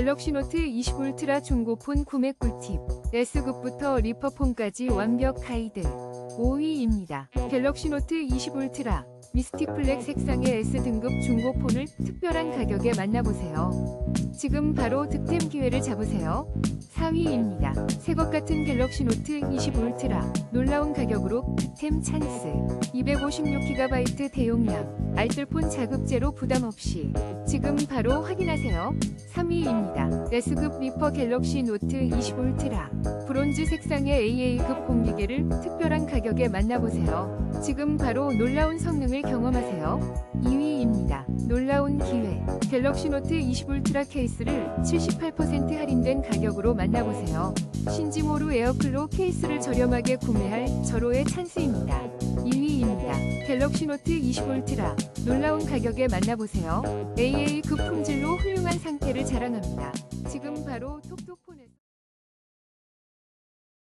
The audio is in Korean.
갤럭시 노트 20 울트라 중고폰 구매 꿀팁. S급부터 리퍼폰까지 완벽 가이드. 5위입니다. 갤럭시 노트 20 울트라. 미스틱 블랙 색상의 S등급 중고폰을 특별한 가격에 만나보세요. 지금 바로 득템 기회를 잡으세요. 4위입니다. 새것 같은 갤럭시 노트 20 울트라. 놀라운 가격으로 득템 찬스. 256GB 대용량. 알뜰폰 자급제로 부담 없이. 지금 바로 확인하세요. 3위입니다. S급 리퍼 갤럭시 노트 20 울트라. 브론즈 색상의 AA급 공기계를 특별한 가격에 만나보세요. 지금 바로 놀라운 성능을 경험하세요. 2위입니다. 놀라운 기회. 갤럭시 노트 20 울트라 케이스를 78% 할인된 가격으로 만나보세요. 신지모루 에어클로 케이스를 저렴하게 구매할 절호의 찬스입니다. 2위입니다. 갤럭시 노트 20 울트라. 놀라운 가격에 만나보세요. AA급 품질로 훌륭한 상태를 자랑합니다. 지금 바로 톡톡폰에서